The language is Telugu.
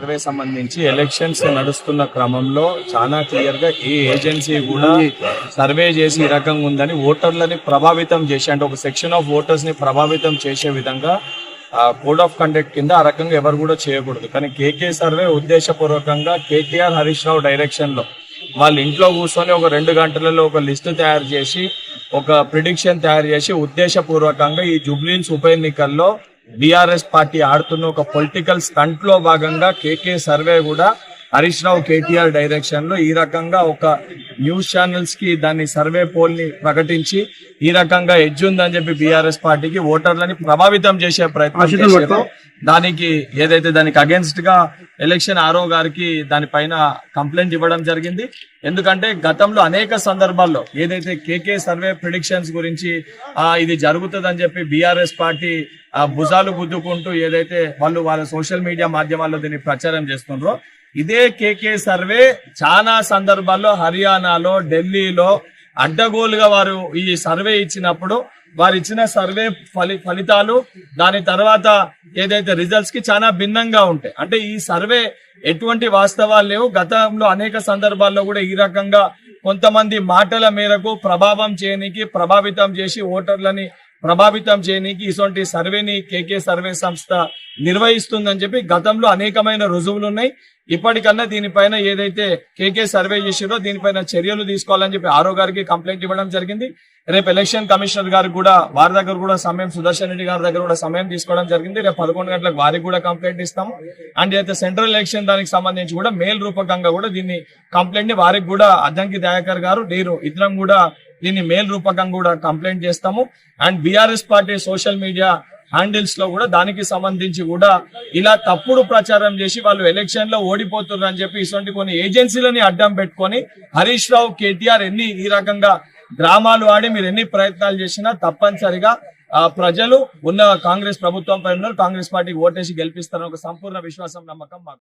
సర్వే సంబంధించి ఎలక్షన్స్ నడుస్తున్న క్రమంలో చాలా క్లియర్గా ఏ ఏజెన్సీ కూడా సర్వే చేసి ఈ రకంగా ఉందని ఓటర్లని ప్రభావితం చేసి అంటే ఒక సెక్షన్ ఆఫ్ ఓటర్స్ని ప్రభావితం చేసే విధంగా కోడ్ ఆఫ్ కండక్ట్ కింద ఆ రకంగా ఎవరు కూడా చేయకూడదు. కానీ కేకే సర్వే ఉద్దేశపూర్వకంగా కేటీఆర్ హరీష్ రావు డైరెక్షన్లో వాళ్ళ ఇంట్లో కూర్చొని ఒక రెండు గంటలలో ఒక లిస్టు తయారు చేసి ఒక ప్రిడిక్షన్ తయారు చేసి ఉద్దేశపూర్వకంగా ఈ జూబ్లీన్స్ ఉప ఎన్నికల్లో బీఆర్ఎస్ పార్టీ ఆడుతున్న ఒక పొలిటికల్ స్టంట్లో భాగంగా కేకే సర్వే కూడా హరీష్ రావు కేటీఆర్ డైరెక్షన్లో ఈ రకంగా ఒక న్యూస్ ఛానల్స్కి దాన్ని సర్వే పోల్ని ప్రకటించి ఈ రకంగా ఎడ్జ్ ఉందని చెప్పి బీఆర్ఎస్ పార్టీకి ఓటర్లని ప్రభావితం చేసే ప్రయత్నం చేశారు. దానికి ఏదైతే దానికి అగేన్స్ట్గా ఎలక్షన్ ఆరో గారికి దానిపైన కంప్లైంట్ ఇవ్వడం జరిగింది. ఎందుకంటే గతంలో అనేక సందర్భాల్లో ఏదైతే కేకే సర్వే ప్రిడిక్షన్స్ గురించి ఆ, ఇది జరుగుతుందని చెప్పి బీఆర్ఎస్ పార్టీ ఆ, భుజాలు గుద్దుకుంటూ ఏదైతే వాళ్ళు వాళ్ళ సోషల్ మీడియా మాధ్యమాల్లో దీన్ని ప్రచారం చేస్తుండ్రో ఇదే కేకే సర్వే చాలా సందర్భాల్లో హర్యానాలో ఢిల్లీలో అడ్డగోలుగా వారు ఈ సర్వే ఇచ్చినప్పుడు వారు ఇచ్చిన సర్వే ఫలి ఫలితాలు దాని తర్వాత ఏదైతే రిజల్ట్స్కి చాలా భిన్నంగా ఉంటాయి. అంటే ఈ సర్వే ఎటువంటి వాస్తవాలు లేవు. గతంలో అనేక సందర్భాల్లో కూడా ఈ రకంగా కొంతమంది మాటల మేరకు ప్రభావం చేయనికి ప్రభావితం చేసి ఓటర్లని ప్రభావితం చేయనీకి ఇటువంటి సర్వేని కేకే సర్వే సంస్థ నిర్వహిస్తుందని చెప్పి గతంలో అనేకమైన రుజువులు ఉన్నాయి. ఇప్పటికన్నా దీనిపైన ఏదైతే కేకే సర్వే చేసిరో దీనిపైన చర్యలు తీసుకోవాలని చెప్పి ఆరో గారికి కంప్లైంట్ ఇవ్వడం జరిగింది. రేపు ఎలక్షన్ కమిషనర్ గారికి కూడా వారి దగ్గర కూడా సమయం సుదర్శన్ రెడ్డి గారి దగ్గర కూడా సమయం తీసుకోవడం జరిగింది. రేపు పదకొండు గంటలకు వారికి కూడా కంప్లైంట్ ఇస్తాము. అండ్ అయితే సెంట్రల్ ఎలక్షన్ దానికి సంబంధించి కూడా మేల్ రూపకంగా కూడా దీన్ని కంప్లైంట్ని వారికి కూడా అద్దంకి దయాకర్ గారు నేను ఇద్దరం కూడా దీన్ని మేల్ రూపకంగా కూడా కంప్లైంట్ చేస్తాము. And BRS party social media హ్యాండిల్స్లో కూడా దానికి సంబంధించి కూడా ఇలా తప్పుడు ప్రచారం చేసి వాళ్ళు ఎలక్షన్లో ఓడిపోతున్నారు అని చెప్పి ఇటువంటి కొన్ని ఏజెన్సీలని అడ్డం పెట్టుకొని హరీష్ రావు కేటీఆర్ ఎన్ని ఈ రకంగా డ్రామాలు ఆడి మీరు ఎన్ని ప్రయత్నాలు చేసినా తప్పనిసరిగా ఆ ప్రజలు ఉన్న కాంగ్రెస్ ప్రభుత్వం పైన ఉన్నారు. కాంగ్రెస్ పార్టీకి ఓటేసి గెలిపిస్తారని ఒక సంపూర్ణ విశ్వాసం నమ్మకం మాకు.